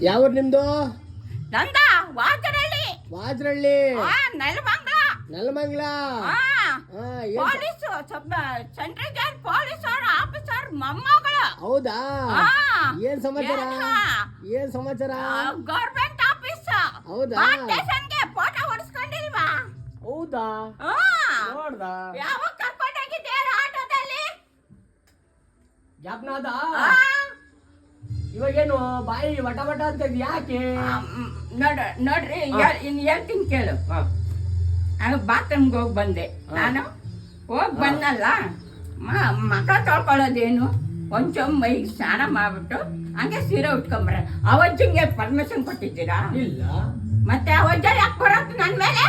ಯಾವ ನಿಮ್ದು? ನಂದ? ವಾಜರಳ್ಳಿ ವಾಜ್ರಳ್ಳಿ ಆ ನೆಲಮಂಗಲ. ನೆಲಮಂಗ್ಲ? ಆ ಏನ್ ಸ- ಪೊಲೀಸ್ ಸೆಂಟ್ರಲ್ ಜೈಲ್ ಪೊಲೀಸ್ ಅವ್ರ ಆಫೀಸರ್ ಮೊಮ್ಮಗಳು. ಹೌದಾ? ಆ. ಏನ್ ಸಮಾಚಾರ? ಏನು? ಏನ್ ಸಮಾಚಾರ? ಗೌರ್ಮೆಂಟ್ ಆಫೀಸ್ ಹೌದಾ? ಸ್ಟೇಷನ್ಗೆ ಫೋಟೋ ಹೊಡ್ಸ್ಕೊಂಡಿಲ್ವಾ? ಹೌದಾ? ಆ. ನೋಡ್ದ. ಯಾವಾಗ ಕರ್ಕೊಂಡೋಗಿದ್ದೆ ಆಟೋದಲ್ಲಿ? ಜ್ಞಾಪನಾದ ಆ. ಇವಾಗೇನು ಬಾಯಿ ವಟ ವಟ ಅಂತ ಯಾಕೆ ನೋಡ ನೋಡ್ರಿ ಇನ್ ಹೇಳ್ತೀನಿ ಕೇಳು. ನಾನು ಬಾತ್ರೂಮ್ಗೆ ಹೋಗಿ ಬಂದೆ. ನಾನು ಹೋಗಿ. ಬಂದಲ್ಲ ಮ- ಮಕ ತೊಳ್ಕೊಳ್ಳೋದೇನು? ಒಂಚೊಮ್ಮೆ ಮೈಗೆ ಸ್ನಾನ ಮಾಡ್ಬಿಟ್ಟು ಹಂಗೆ ಸೀರೆ ಉಟ್ಕೊಂಬರ ಅವಜ್ಜಿಂಗೆ ಪರ್ಮಿಷನ್ ಕೊಟ್ಟಿದ್ದೀರಾ? ಇಲ್ಲ. ಮತ್ತೆ ಅವಜ್ಜ ಯಾಕೆ ಬರೋದು ನನ್ನ ಮೇಲೆ?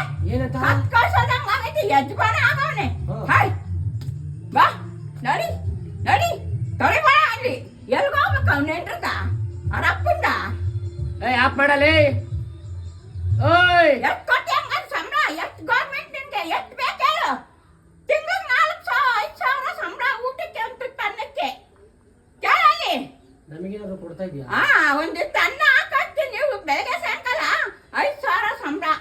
ಕಳ್ಸೋದಂಗೆ ಆಗೈತಿ ಯಜಮಾನ ಆಗವನೆ. ಹಾಯ್. ಬಾ ನಡಿ ನಡಿ ತೊಳಿ ಅಲ್ಲಿ ಎಲ್ಗ ಹೋಗ್ಬೇಕು ಅವ್ನ ಹೆಂಡ್ರದ ಅವ್ರ ಅಪ್ಪಂದ ಏ ಆಪ್ ಮಾಡಲಿ ಓಯ್ ಎಷ್ಟು ಕೊಟ್ಟಿ ಸಂಬಳ ಎಷ್ಟು ಗೌರ್ಮೆಂಟ್ ನಿಂಗೆ ಎಷ್ಟು ಬೇಕು ಹೇಳು ತಿಂಗಳಿಗೆ ನಾಲ್ಕು ಸಾವಿರ ಐದು ಸಾವಿರ ಸಂಬಳ ಊಟಕ್ಕೆ ಅಂತ ಅನ್ನಕ್ಕೆ ಕೇಳಲ್ಲಿ ನಮಗೇನಾದ್ರು ಕೊಡ್ತಾ ಇದೀಯಾ ಹಾ ಅನ್ನ ಹಾಕಿ ನೀವು ಬೆಳಗ್ಗೆ ಸಾಯಂಕಾಲ ಐದು ಸಾವಿರ ಸಂಬಳ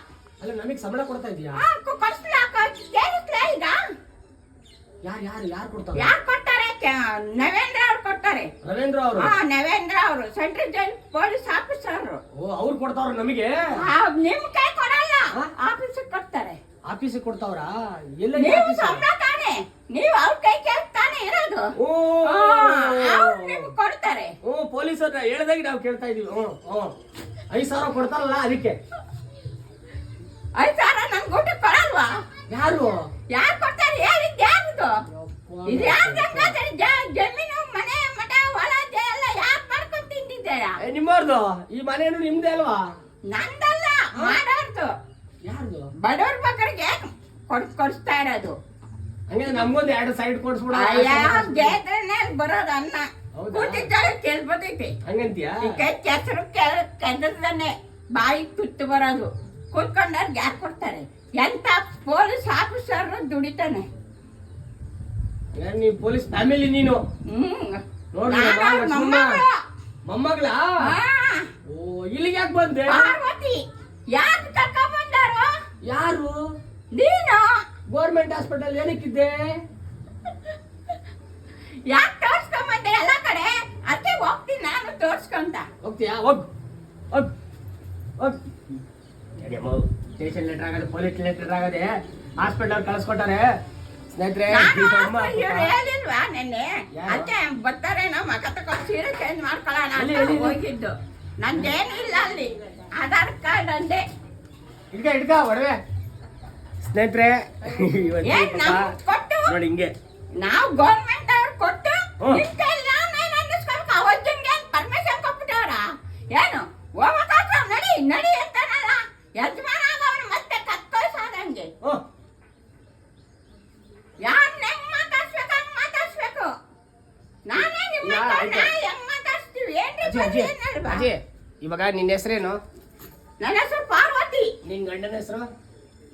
ಅಲ್ಲ ನಮಗ್ ಸಂಬಳ ಕೊಡ್ತಾ ಇದೀಯಾ ಹಾ ಕಳಿಸ್ಲ ಕೇಳಿಸ್ಲೇ ಈಗ ಯಾರು ಯಾರು ಯಾರು ಕೊಡ್ತಾರ ಯಾರು ಕೊಡ್ತಾರೆ ನವೇಂದ್ರ ಕೊಡ್ತಾರೆ. ರವೀಂದ್ರ ಅವರು? ಹಾ ನವೇಂದ್ರ ಅವರು. ಸೆಂಟ್ರಲ್ ಜೈಲ್ ಪೊಲೀಸ್ ಆಫೀಸರ್ ಓ ಅವ್ರು ಕೊಡ್ತಾವ್ರ ನಮಗೆ? ನಿಮ್ ಕೈ ಕೊಡಲ್ಲ? ಆಫೀಸ್ ಕೊಡ್ತಾರೆ. ಆಫೀಸಿಗೆ ಕೊಡ್ತಾವ್ರ? ಎಲ್ಲ ನೀವು ಸಂಬಳ ತಾನೆ. ನೀವು ಅವ್ರ ಕೈ ಕೇಳ್ತಾನೆ ತಾನೆ ಇರೋದು. ಓ. ಅವ್ರು ನಿಮ್ಗೆ ಕೊಡ್ತಾರೆ. ಓ ಪೊಲೀಸರ ಹೇಳ್ದಾಗ ನಾವು ಕೇಳ್ತಾ ಇದೀವಿ. ಹ್ಞೂ ಹ್ಞೂ ಐದು ಸಾವಿರ ಕೊಡ್ತಾರಲ್ಲ ಅದಕ್ಕೆ. ಐದು ಸಾವಿರ ನಂಗೆ ಊಟ ಕೊಡಲ್ವಾ? ಯಾರು? ಯಾರು ಕೊಡ್ತಾರೆ? ಹೇಳಿದ್ದು ಇದು ಯಾರು ಬೇಕಾದ್ರೆ ತಿಂತಿದ್ದೀರಾ ಈ ಮನೇನು ನಿಮ್ದೇ ಅಲ್ವಾ? ನಂದಲ್ಲ ಮಾಡೋರ್ದು. ಯಾರ್ದು? ಬಡವ್ರ ಮಕ್ಕಳಿಗೆ ಕೊಡ್ಸ್ ಕೊಡ್ಸ್ತಾ ಇರೋದು. ಹಂಗೆ ನಮ್ಗೊಂದು ಎರಡು ಸೈಡ್ ಕೊಡ್ಸ್ಬಿಡ. ಯಾವ ಜಾತ್ರೆನೇ ಬರೋದು ಅನ್ನ ಹೌದಾ? ಕೂತಿದ್ದಾರೆ ಕೆಲ್ಬದೈತಿ ಹಂಗಂತೀಯ? ಈ ಕೈ ಕೆಸರು ಕೆದರ್ದಾನೆ ಬಾಯಿ ತುತ್ತು ಬರೋದು. ಕೂತ್ಕೊಂಡವ್ರಿಗೆ ಯಾಕೆ ಕೊಡ್ತಾರೆ? ಎಂತ ಪೊಲೀಸ್ ಆಫೀಸರ್ ದುಡಿತಾನೆ. ಏನ್ ನೀ ಪೊಲೀಸ್ ಫ್ಯಾಮಿಲಿ ನೀನು? ಹ್ಮ್. ನಾನು ಅವ್ರ. ಮೊಮ್ಮಗಳು. ಮೊಮ್ಮಗಳ? ಆ, ಓ ಇಲ್ಲಿಗೆ ಯಾಕೆ ಬಂದೆ? ಪಾರ್ವತಿ ಯಾರು ಕರ್ಕೊಂಬಂದಾರು? ಯಾರು? ನೀನು. ಗೋರ್ಮೆಂಟ್ ಹಾಸ್ಪಿಟಲ್ ಏನಕ್ಕಿದ್ದೆ? ಯಾಕೆ ತೋರ್ಸ್ಕೊಂಬಂದೆ? ಎಲ್ಲ ಕಡೆ ಅದಕ್ಕೆ ಹೋಗ್ತೀನಿ ನಾನು ತೋರ್ಸ್ಕೊಂತ. ಹೋಗ್ತೀಯಾ? ಹೋಗ್. ಹೋಗ್. ಹೋಗ್. ಸ್ಟೇಷನ್ ಲೆಟರ್ ಆಗದೆ ಪೊಲೀಸ್ ಲೆಟರ್ ಆಗದೆ ಹಾಸ್ಪಿಟಲ್ ಕಳಿಸ್ಕೊಟ್ಟಾರೆ. ಸ್ನೇಹಿತರೆ ಹೇಳಿಲ್ವಾ ನಿನ್ನೆ? ಬರ್ತಾರೇನೋ ಮಗ ತಗೊಂಡು ಸೀರೆ ಚೇಂಜ್ ಮಾಡ್ಕೊಳ್ಳೋಣ ಅಂತ ಎಲ್ಲಿ? ಹೋಗಿದ್ದು. ನಂದೇನು ಇಲ್ಲ ಅಲ್ಲಿ. ಆಧಾರ್ ಕಾರ್ಡ್ ಅಂದೆ. ಇಡ್ಕ ಇಡ್ಕ ಒಡವೆ. ಸ್ನೇಹಿತರೆ ನೋಡಿ ಹಿಂಗೆ. ನಾವು ಗೌರ್ಮೆಂಟ್ ಅವ್ರು ಕೊಟ್ಟು ಪರ್ಮಿಷನ್ ಕೊಟ್ಬಿಟ್ಟವ್ರ? ಏನು ನಡಿ ನಡಿ ಅಂತಾನಲ್ಲ. ಯಜಮಾನ ಆಗವನು ಮತ್ತೆ ಕತ್ತೋಯ್ಸಾದಂಗೆ ಹ್ಞೂ ಯಾರ್ ಹೆಂಗ್ ಮಾತಾಡ್ಸ್ಬೇಕು ಹಂಗ್ ಮಾತಾಡ್ಸ್ಬೇಕು ನಾನೇ ನಿಮ್ಮ ಯಾ, ಹತ್ರ ಆಯ್ತು. ನಾ ಹೆಂಗ್ ಮಾತಾಡ್ಸ್ತೀವಿ ಏನ್ರಿ ಅಜ್ಜಿ ಬಂದಿ ಅಜ್ಜಿ ಇವಾಗ ನಿನ್ನ ಹೆಸರೇನು? ನನ್ನ ಹೆಸರು ಪಾರ್ವತಿ. ನಿನ್ ಗಂಡನ ಹೆಸರು?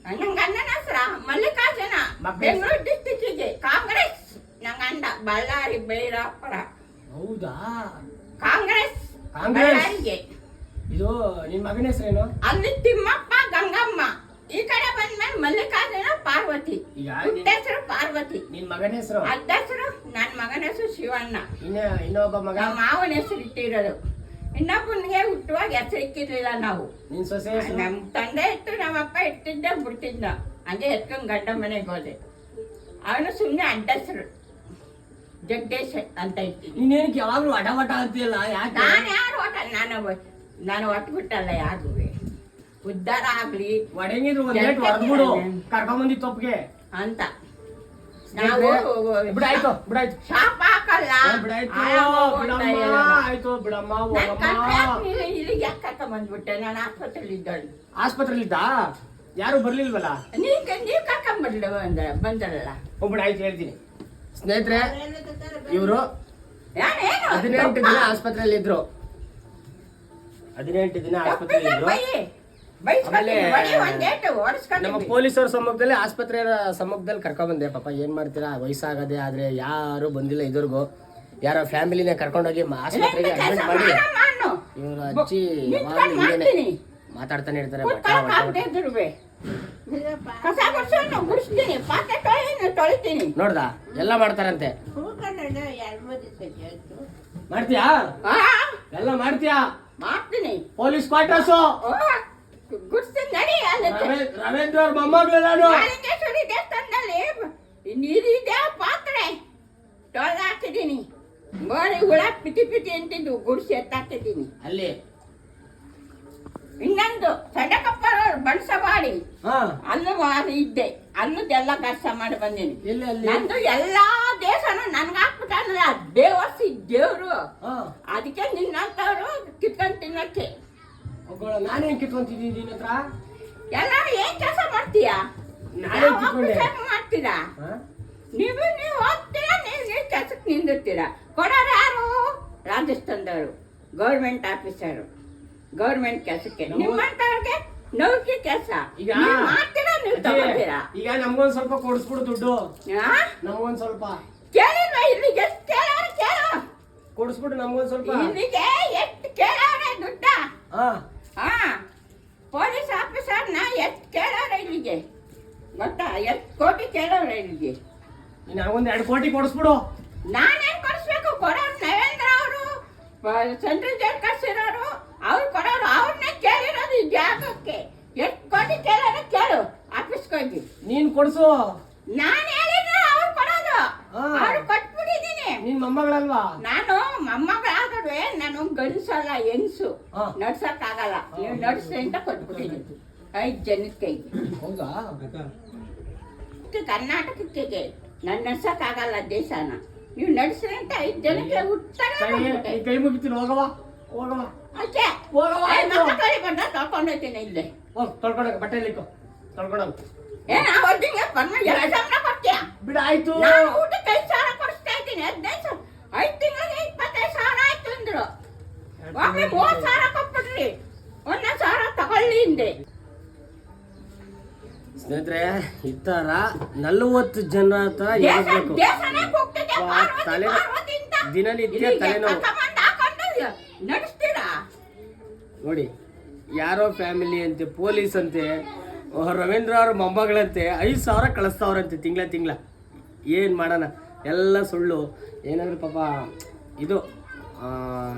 ನನ್ನ ಗಂಡನ ಹೆಸರ ಮಲ್ಲಿಕಾರ್ಜುನ. ಬೆಂಗಳೂರು ಡಿಸ್ಟಿಕ್ಕಿಗೆ. ಕಾಂಗ್ರೆಸ್. ನನ್ನ ಗಂಡ ಬಳ್ಳಾರಿ ಬೈರಾಪುರ. ಹೌದಾ? ಕಾಂಗ್ರೆಸ್. ಕಾಂಗ್ರೆಸ್? ಬಳ್ಳಾರಿಗೆ. ಇದು ನಿನ್ ಮಗನ ಹೆಸರೇನು? ಅಲ್ಲಿ ತಿಮ್ಮಪ್ಪ ಗಂಗಮ್ಮ. ಈ ಕಡೆ ಬಂದ್ಮೇಲೆ ಮಲ್ಲಿಕಾರ್ಜುನ ಪಾರ್ವತಿ. ಈಗ ಹೆಸರು ಪಾರ್ವತಿ. ನಿನ್ ಮಗನ ಹೆಸರು? ಅದ್ದ ಹೆಸರು ನನ್ನ ಮಗನ ಹೆಸರು ಶಿವಣ್ಣ. ಇನ್ನ ಇನ್ನೊಬ್ಬ ಮಗ? ನಮ್ಮ ಮಾವನ ಹೆಸರು ಇಟ್ಟಿರೋದು. ಇನ್ನೊಬ್ಬನಿಗೆ ಹುಟ್ಟುವಾಗ ಹೆಸರು ಇಕ್ಕಿರ್ಲಿಲ್ಲ ನಾವು. ನಿನ್ ಸೊಸೆ ಹೆಸರು? ನಮ್ಮ ತಂದೆ ಇತ್ತು ನಮ್ಮಪ್ಪ ಇಟ್ಟಿದ್ದ ಬಿಡ್ತಿದ್ದ ಹಂಗೆ ಎತ್ಕೊಂಡು ಗಂಡ ಮನೆಗೆ ಹೋದೆ. ಅವನು ಸುಮ್ಮನೆ ಅಡ್ಡಸರು ಜಗದೀಶ್ ಅಂತ ಇಟ್ಟಿದ್ದ ನೀನೇನಕ್ಕೆ ಯಾವಾಗ್ಲೂ ಅಡ ವಟ ಅಂತೀಯಲ್ಲ ಯಾಕೆ? ನಾನು ಯಾರು ಒಟ್ಟ ನಾನು ನಾನು ಒಟ್ಟು ಬಿಟ್ಟಲ್ಲ ಯಾರಿಗೂ. ಉದ್ಧಾರ ಆಗ್ಲಿ. ಒಡೆಂಗಿದ್ರು ಒಂದ್ ಲೇಟ್ ಹೊಡೆದ್ಬಿಡು ಕರ್ಕೊಂಬಂದಿ ತಪ್ಪಿಗೆ ಅಂತ. ನಾವು ಬಿಡಾಯ್ತು ಬಿಡಾಯ್ತು. ಶಾಪ ಹಾಕಲ್ಲ. ಬಿಡಾಯ್ತು. ಬಿಡಮ್ಮ ಇಲ್ಲಿಗೆ ಯಾಕೆ ಕರ್ಕೊಂಡ್ ಬಂದ್ಬಿಟ್ಟೆ ನಾನು ಆಸ್ಪತ್ರೆಲಿ ಇದ್ದಳು ಆಸ್ಪತ್ರೆಲಿದ್ದ ಯಾರು ಬರ್ಲಿಲ್ವಲ್ಲ? ನೀವು ನೀವು ಕರ್ಕೊಂಡ್ ಬರ್ಲಿ ಬಂದ ಬಂದಲ್ಲ ಹೋಗ್ಬಿಡ ಆಯ್ತು ಹೇಳ್ತೀನಿ. ಸ್ನೇಹಿತರೆ ಇವರು ಹದಿನೆಂಟು ದಿನ ಆಸ್ಪತ್ರೆಯಲ್ಲಿ ಇದ್ರು ಹದಿನೆಂಟು ದಿನ ಆಸ್ಪತ್ರೆಯಲ್ಲಿ ಇದ್ರು ನಮ್ಮ ಪೊಲೀಸರ ಸಮ್ಮುಖದಲ್ಲಿ ಆಸ್ಪತ್ರೆ ಸಮ್ಮುಖದಲ್ಲಿ ಕರ್ಕೊಂಡ್ ಬಂದೆ ಪಾಪ ಏನ್ ಮಾಡ್ತೀರಾ? ವಯಸ್ಸಾಗದೆ ಆದ್ರೆ ಯಾರು ಬಂದಿಲ್ಲ ಇದುವರೆಗೂ. ಯಾರೋ ಫ್ಯಾಮಿಲಿನ ಕರ್ಕೊಂಡೋಗಿ ಆಸ್ಪತ್ರೆಗೆ ಅಡ್ಮಿಟ್ ಮಾಡಿ ಇವ್ರ ಅಜ್ಜಿ ನಿಂತ್ಕೊಂಡ್ ಯಾವಾಗ್ಲೂ ಹಿಂಗೇನೆ ಮಾತಾಡ್ತಾನೆ ಇರ್ತಾರೆ ನೋಡ್ದ? ಎಲ್ಲ ಮಾಡ್ತಾರಂತೆ. ಮಾಡ್ತೀಯಾ? ಎಲ್ಲ ಮಾಡ್ತೀಯಾ? ಮಾಡ್ತೀನಿ. Police quarters? ರವೀಂದ್ರ ಅವ್ರ ಮೊಮ್ಮಗಳು ದೇವಸ್ಥಾನದಲ್ಲಿ ನೀರಿದೆ ಪಾತ್ರೆ. ತೊಳೆದು ಗೋರಿ ಹುಳ ಪಿಟಿ ಪಿಟಿ ಅಂತಿದ್ದು ಗುಡಿಸಿ ಎತ್ತಾಕಿದ್ದೀನಿ ಅಲ್ಲಿ? ಇನ್ನೊಂದು ಸಡಕಪ್ಪ ಬಣಸವಾಡಿ. ಹಾ. ಅಲ್ಲೂ ಮಾರಿ ಇದ್ದೆ. ಅಲ್ಲದೆಲ್ಲ ಕಷ್ಟ ಮಾಡಿ ಬಂದೀನಿ. ಎಲ್ಲಿ ಅಲ್ಲಿ? ನಂದು ಎಲ್ಲಾ ದೇಶನು ನನ್ಗೆ ಹಾಕ್ಬಿಟ್ಟಾನಲ್ಲ ದೇವಸಿ ದೇವ್ರು. ಹಾ. ಅದಕ್ಕೆ ನಿನ್ನಂತವ್ರು ಕಿತ್ಕೊಂಡ್ ತಿನ್ನಕ್ಕೆ. ನಾನು ನಾನೇನ್ ಕಿತ್ಕೊಂತಿದ್ದೀನಿ ನಿನ್ನತ್ರ ಎಲ್ಲಾರು ಏನ್ ಕೆಲಸ ಮಾಡ್ತೀಯಾ? ನಾನೇ ಯಾವ ಕಿತ್ಕೊಂಡೆ. ಮಾಡ್ತೀರಾ? ಹಾ? ನೀವು ನೀವು ಹೋಗ್ತೀರಾ ನೀವು ನೀವು ಕೆಲ್ಸಕ್ಕೆ ನಿಂದಿರ್ತೀರಾ? ಕೊಡೋರು ಯಾರು ರಾಜಸ್ಥಾನದವರು ಗೌರ್ಮೆಂಟ್ ಆಫೀಸರು ಗೌರ್ಮೆಂಟ್ ಕೆಲಸಕ್ಕೆ. ನಿಮ್ಮಂತವ್ರಿಗೆ ನೌಕರಿ ಕೆಲಸ. ಈಗ ಮಾಡ್ತೀರಾ ನೀವು ತಗೋತೀರಾ? ಈಗ ನಮ್ಗೊಂದ್ ಸ್ವಲ್ಪ ಕೊಡಿಸ್ಬಿಡು ದುಡ್ಡು? ನಮ್ಗೊಂದ್ ಸ್ವಲ್ಪ. ಕೇಳಿಲ್ಲ ಇಲ್ಲಿಗೆ? ಎಷ್ಟು ಕೇಳೋರು ಕೇಳೋ. ಕೊಡಿಸ್ಬಿಡು ನಮ್ಗೊಂದ್ ಸ್ವಲ್ಪ. ಇಲ್ಲಿಗೆ ಎಷ್ಟು ಕೇಳೋರೆ ದುಡ್ಡ? ಹಾ ಪೊಲೀಸ್ ನಾ ಎಷ್ಟು ಕೇಳೋರೆ ಇಲ್ಲಿಗೆ? ಗೊತ್ತಾ? ಎಷ್ಟು ಕೋಟಿ ಕೇಳೋರೆ ಇಲ್ಲಿಗೆ? ನಾವೊಂದು ಎರಡು ಕೋಟಿ ಕೊಡಿಸ್ಬಿಡು. ನಾನೇನ್ ಕೊಡಿಸ್ಬೇಕು? ಸೆಂಟ್ರಲ್ ಜೈಲ್ ಕಳ್ಸಿರೋರು ಅವ್ರು ಕೊಡೋರು ಅವ್ರನ್ನೇ ಕೇಳಿರೋದು ಈ ಜಾಗಕ್ಕೆ. ಎಷ್ಟು ಕೋಟಿ ಕೇಳೋರು ಕೇಳು ಆಫೀಸ್ಗೆ ಹೋಗಿ. ನೀನ್ ಕೊಡ್ಸು. ನಾನು ಹೇಳಿದ್ರೆ ಅವ್ರು ಕೊಡೋದು. ಅವ್ರು ಕೊಟ್ಬಿಟ್ಟಿದ್ದೀನಿ. ನಿನ್ ಮೊಮ್ಮಗಳಲ್ವಾ? ನಾನು ಮೊಮ್ಮಗಳಾದ್ರೆ ನಾನು ಗಂಡಸಲ್ಲ ಹೆಂಗ್ಸು. ಆಗಲ್ಲ ನೀವು ನಡ್ಸಿ ಅಂತ ಕೊಟ್ಬಿಟ್ಟಿದ್ದೀನಿ. ಐದು ಜನದ ಕೈಗೆ ಹೌದಾ? ಕರ್ನಾಟಕಕ್ಕೆ ನನ್ನ ನಡ್ಸಕ್ ಆಗಲ್ಲ ದೇಶನ. ನೀವು ನಡ್ಸ್ರಿ ಅಂತ ಐದು ಜನಕ್ಕೆ ಉತ್ತರ ಕೈ ಮುಗಿತೀನಿ ಹೋಗವ ಹೋಗವ ಅಷ್ಟೇ ಹೋಗವ. ಕಡೆ ಬಂದ ತಗೊಂಡೋಗ್ತೀನಿ ಇಲ್ಲೇ. ಹೋಗ್ ತೊಳ್ಕೊಂಡೋಗ ಬಟ್ಟೆ ಇಲ್ಲಿಕ್ಕು ತೊಳ್ಕೊಂಡೋಗ ಏನ ಅವತ್ತಿಗೆ ಬಂದ ರಜಾಮನ ಕೊಡ್ತೀಯ ಬಿಡ ಆಯ್ತು. ಊಟಕ್ಕೆ ಐದು ಸಾವಿರ ಕೊಡಿಸ್ತಾ ಇದ್ದೀನಿ ಹದಿನೈದು ಸಾವಿರ ಐದು ತಿಂಗಳಿಗೆ ಇಪ್ಪತ್ತೈದು ಸಾವಿರ ಆಯ್ತು ಅಂದ್ರು. ಒಮ್ಮೆ ಮೂವತ್ತು ಸಾವಿರ ಕೊಟ್ಬಿಟ್ರಿ. ಒಂದೊಂದು ಸಾವಿರ ತಗೊಳ್ಳಿ ಹಿಂದೆ ಸ್ನೇಹಿತರೆ ಈ ತರ ನಲವತ್ತು ಜನ ಹತ್ರ ದೇಶ ತಲೆ- ದಿನನಿತ್ಯ ತಲೆನೋವು. ನಡೆಸ್ತೀರಾ? ನೋಡಿ ಯಾರೋ ಫ್ಯಾಮಿಲಿ ಅಂತೆ ಪೊಲೀಸ್ ಅಂತೆ ರವೀಂದ್ರ ಅವ್ರ ಮೊಮ್ಮಗಳಂತೆ ಐದು ಸಾವಿರ ಕಳಿಸ್ತಾವ್ರಂತೆ ತಿಂಗಳ ತಿಂಗಳ. ಏನು ಮಾಡೋಣ? ಎಲ್ಲ ಸುಳ್ಳು. ಏನಂದ್ರೆ ಪಾಪ ಇದು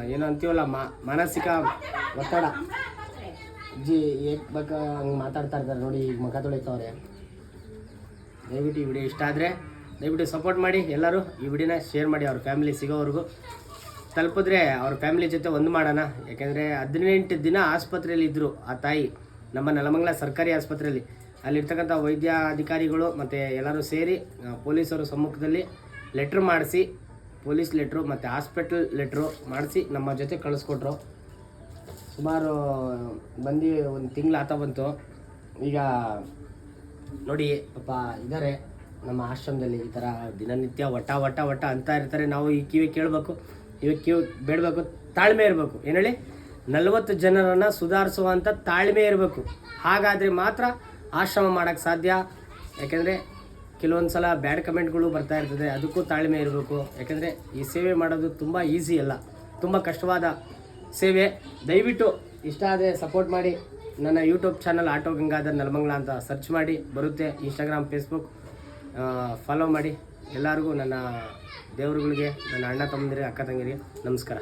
ಏನು ಅಂತೀವಲ್ಲ ಮಾನಸಿಕ ಒತ್ತಡ. ಜಿ ಏಕ್ ಬೇಕಾ ಹಂಗೆ ಮಾತಾಡ್ತಾ ಇರ್ತಾರೆ ನೋಡಿ ಈಗ ಮುಖ ತೊಳಿತಾವ್ರೆ. ದಯವಿಟ್ಟು ಈ ವಿಡಿಯೋ ಇಷ್ಟ ಆದರೆ ದಯವಿಟ್ಟು ಸಪೋರ್ಟ್ ಮಾಡಿ, ಎಲ್ಲರೂ ಈ ವಿಡಿಯೋನ ಶೇರ್ ಮಾಡಿ, ಅವ್ರ ಫ್ಯಾಮಿಲಿ ಸಿಗೋವರೆಗೂ. ತಲುಪಿದ್ರೆ ಅವ್ರ ಫ್ಯಾಮಿಲಿ ಜೊತೆ ಒಂದು ಮಾಡೋಣ. ಯಾಕೆಂದರೆ ಹದಿನೆಂಟು ದಿನ ಆಸ್ಪತ್ರೆಯಲ್ಲಿ ಇದ್ದರು ಆ ತಾಯಿ, ನಮ್ಮ ನೆಲಮಂಗಲ ಸರ್ಕಾರಿ ಆಸ್ಪತ್ರೆಯಲ್ಲಿ. ಅಲ್ಲಿರ್ತಕ್ಕಂಥ ವೈದ್ಯ ಅಧಿಕಾರಿಗಳು ಮತ್ತು ಎಲ್ಲರೂ ಸೇರಿ ಪೊಲೀಸರು ಸಮ್ಮುಖದಲ್ಲಿ ಲೆಟ್ರ್ ಮಾಡಿಸಿ ಪೊಲೀಸ್ ಲೆಟ್ರು ಮತ್ತು ಹಾಸ್ಪಿಟಲ್ ಲೆಟ್ರು ಮಾಡಿಸಿ ನಮ್ಮ ಜೊತೆ ಕಳಿಸ್ಕೊಟ್ರು. ಸುಮಾರು ಬಂದು ಒಂದು ತಿಂಗಳು ಆತ ಬಂತು. ಈಗ ನೋಡಿ, ಪಾಪ ಇದ್ದಾರೆ ನಮ್ಮ ಆಶ್ರಮದಲ್ಲಿ ಈ ಥರ ದಿನನಿತ್ಯ ವಟ ವಟ ವಟ ಅಂತ ಇರ್ತಾರೆ. ನಾವು ಈ ಕಿವಿ ಕೇಳಬೇಕು ಇವಾಗ ಕಿವಿ ಬೇಡಬೇಕು, ತಾಳ್ಮೆ ಇರಬೇಕು. ಏನು ಹೇಳಿ? ನಲವತ್ತು ಜನರನ್ನು ಸುಧಾರಿಸುವಂಥ ತಾಳ್ಮೆ ಇರಬೇಕು. ಹಾಗಾದರೆ ಮಾತ್ರ ಆಶ್ರಮ ಮಾಡೋಕ್ಕೆ ಸಾಧ್ಯ. ಯಾಕೆಂದರೆ ಕೆಲವೊಂದು ಸಲ ಬ್ಯಾಡ್ ಕಮೆಂಟ್ಗಳು ಬರ್ತಾ ಇರ್ತದೆ, ಅದಕ್ಕೂ ತಾಳ್ಮೆ ಇರಬೇಕು. ಯಾಕೆಂದರೆ ಈ ಸೇವೆ ಮಾಡೋದು ತುಂಬ ಈಸಿ ಅಲ್ಲ, ತುಂಬ ಕಷ್ಟವಾದ ಸೇವೆ. ದಯವಿಟ್ಟು ಇಷ್ಟ ಆದರೆ ಸಪೋರ್ಟ್ ಮಾಡಿ. ನನ್ನ YouTube channel auto Gangadhar Nelamangala ಅಂತ ಸರ್ಚ್ ಮಾಡಿ. ಬರುತ್ತೆ ಇನ್ಸ್ಟಾಗ್ರಾಮ್, ಫೇಸ್ಬುಕ್. ಫಾಲೋ ಮಾಡಿ. ಎಲ್ಲರಿಗೂ ನನ್ನ ದೇವರುಗಳಿಗೆ ನನ್ನ ಅಣ್ಣ ತಮ್ಮಂದಿರಿಗೆ ಅಕ್ಕ ತಂಗಿರಿಗೆ ನಮಸ್ಕಾರ.